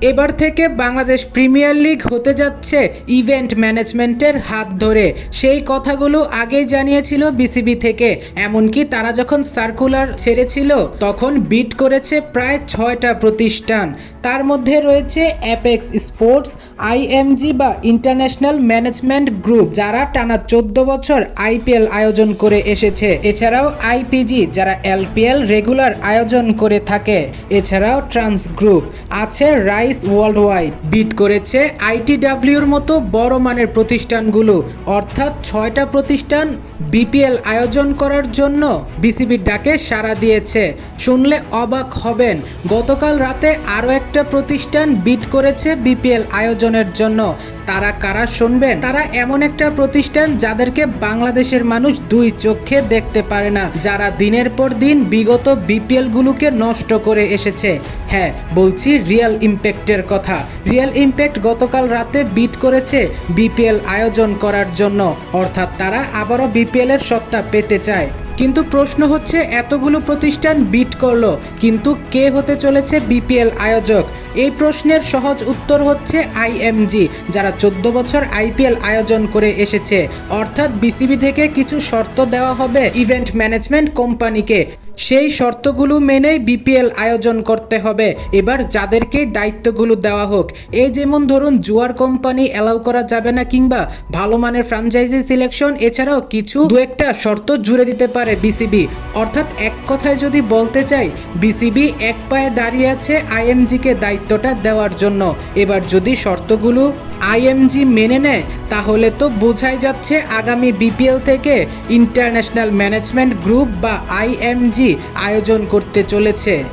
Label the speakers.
Speaker 1: এবার থেকে Bangladesh premier league হতে যাচ্ছে ইভেন্ট ম্যানেজমেন্টের হাত ধরে। সেই কথাগুলো আগেই জানিয়েছিল বিসিবি থেকে। এমনকি তারা যখন সার্কুলার ছেড়েছিল, তখন বিট করেছে প্রায় ছয়টা প্রতিষ্ঠান। তার মধ্যে রয়েছে অ্যাপেক্স স্পোর্টস, আইএমজি বা ইন্টারন্যাশনাল ম্যানেজমেন্ট গ্রুপ, যারা টানা চোদ্দ বছর আইপিএল আয়োজন করে এসেছে। এছাড়াও আইপিজি, যারা এলপিএল রেগুলার আয়োজন করে থাকে। এছাড়াও ট্রান্স গ্রুপ আছে রাইস ওয়ার্ল্ড ওয়াইড বিট করেছে আইটিডাব্লিউর মতো বড় মানের প্রতিষ্ঠানগুলো। অর্থাৎ ছয়টা প্রতিষ্ঠান বিপিএল আয়োজন করার জন্য বিসিবির ডাকে সাড়া দিয়েছে। শুনলে অবাক হবেন, গতকাল রাতে আরও একটা প্রতিষ্ঠান বিট করেছে বিপিএল আয়োজনের জন্য। তারা কারা শুনবেন? তারা এমন একটা প্রতিষ্ঠান যাদেরকে বাংলাদেশের মানুষ দুই চোখে দেখতে পারে না, যারা দিনের পর দিন বিগত বিপিএল গুলোকে নষ্ট করে এসেছে। হ্যাঁ বলছি রিয়েল ইম্প্যাক্টের কথা। রিয়েল ইম্প্যাক্ট গতকাল রাতে বিট করেছে বিপিএল আয়োজন করার জন্য। অর্থাৎ তারা আবারও বিপিএল এর সত্তা পেতে চায়। কিন্তু প্রশ্ন হচ্ছে, এতগুলো প্রতিষ্ঠান বিট করল, কিন্তু কে হতে চলেছে বিপিএল আয়োজক? এই প্রশ্নের সহজ উত্তর হচ্ছে আইএমজি যারা চোদ্দ বছর আইপিএল আয়োজন করে এসেছে। অর্থাৎ বিসিবি থেকে কিছু শর্ত দেওয়া হবে ইভেন্ট ম্যানেজমেন্ট কোম্পানিকে। সেই শর্তগুলো মেনেই বিপিএল আয়োজন করতে হবে। এবার যাদেরকে দায়িত্বগুলো দেওয়া হোক এই যেমন ধরুন জুয়ার কোম্পানি অ্যালাউ করা যাবে না কিংবা ভালো মানের ফ্রাঞ্চাইজি সিলেকশন, এছাড়াও কিছু দু একটা শর্ত জুড়ে দিতে পারে বিসিবি। অর্থাৎ এক কথায় যদি বলতে চাই, বিসিবি এক পায়ে দাঁড়িয়ে আছে আইএমজিকে দায়িত্বটা দেওয়ার জন্য। এবার যদি শর্তগুলো আইএমজি মেনে নেয়, তাহলে তো বোঝাই যাচ্ছে আগামী বিপিএল থেকে ইন্টারন্যাশনাল ম্যানেজমেন্ট গ্রুপ বা আইএমজি আয়োজন করতে চলেছে।